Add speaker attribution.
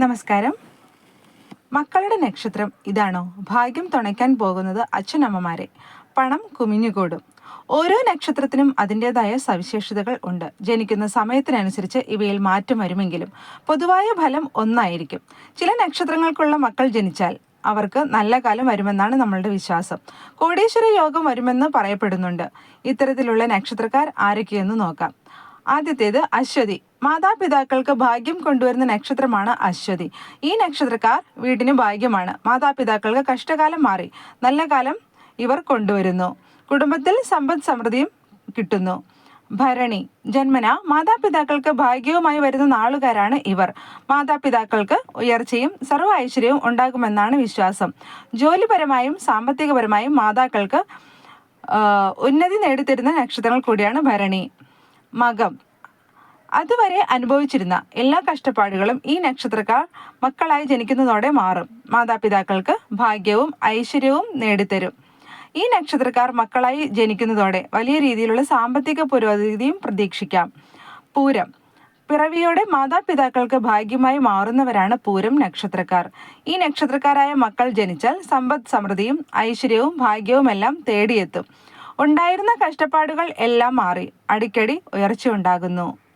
Speaker 1: നമസ്കാരം. മക്കളുടെ നക്ഷത്രം ഇതാണോ? ഭാഗ്യം തുണയ്ക്കാൻ പോകുന്നത് അച്ഛനമ്മമാരെ. പണം കുമിഞ്ഞുകൂടും. ഓരോ നക്ഷത്രത്തിനും അതിന്റെതായ സവിശേഷതകൾ ഉണ്ട്. ജനിക്കുന്ന സമയത്തിനനുസരിച്ച് ഇവയിൽ മാറ്റം വരുമെങ്കിലും പൊതുവായ ഫലം ഒന്നായിരിക്കും. ചില നക്ഷത്രങ്ങൾക്കുള്ള മക്കൾ ജനിച്ചാൽ അവർക്ക് നല്ല കാലം വരുമെന്നാണ് നമ്മളുടെ വിശ്വാസം. കോടീശ്വര യോഗം വരുമെന്ന് പറയപ്പെടുന്നുണ്ട്. ഇത്തരത്തിലുള്ള നക്ഷത്രക്കാർ ആരൊക്കെയെന്ന് നോക്കാം. ആദ്യത്തേത് അശ്വതി. മാതാപിതാക്കൾക്ക് ഭാഗ്യം കൊണ്ടുവരുന്ന നക്ഷത്രമാണ് അശ്വതി. ഈ നക്ഷത്രക്കാർ വീടിന് ഭാഗ്യമാണ്. മാതാപിതാക്കൾക്ക് കഷ്ടകാലം മാറി. നല്ല കാലം ഇവർ കൊണ്ടുവരുന്നു. കുടുംബത്തിൽ സമ്പദ് സമൃദ്ധിയും കിട്ടുന്നു. ഭരണി ജന്മന മാതാപിതാക്കൾക്ക് ഭാഗ്യവുമായി വരുന്ന നാളുകാരാണ് ഇവർ. മാതാപിതാക്കൾക്ക് ഉയർച്ചയും സർവ ഐശ്വര്യവും ഉണ്ടാകുമെന്നാണ് വിശ്വാസം. ജോലിപരമായും സാമ്പത്തികപരമായും മാതാക്കൾക്ക് ഉന്നതി നേടിത്തരുന്ന നക്ഷത്രങ്ങൾ കൂടിയാണ് ഭരണി. മകം. അതുവരെ അനുഭവിച്ചിരുന്ന എല്ലാ കഷ്ടപ്പാടുകളും ഈ നക്ഷത്രക്കാർ മക്കളായി ജനിക്കുന്നതോടെ മാറും. മാതാപിതാക്കൾക്ക് ഭാഗ്യവും ഐശ്വര്യവും നേടിത്തരും. ഈ നക്ഷത്രക്കാർ മക്കളായി ജനിക്കുന്നതോടെ വലിയ രീതിയിലുള്ള സാമ്പത്തിക പുരോഗതിയും പ്രതീക്ഷിക്കാം. പൂരം. പിറവിയോടെ മാതാപിതാക്കൾക്ക് ഭാഗ്യമായി മാറുന്നവരാണ് പൂരം നക്ഷത്രക്കാർ. ഈ നക്ഷത്രക്കാരായ മക്കൾ ജനിച്ചാൽ സമ്പദ് സമൃദ്ധിയും ഐശ്വര്യവും ഭാഗ്യവുമെല്ലാം തേടിയെത്തും. ഉണ്ടായിരുന്ന കഷ്ടപ്പാടുകൾ എല്ലാം മാറി. അടിക്കടി ഉയർച്ചയുണ്ടാകുന്നു.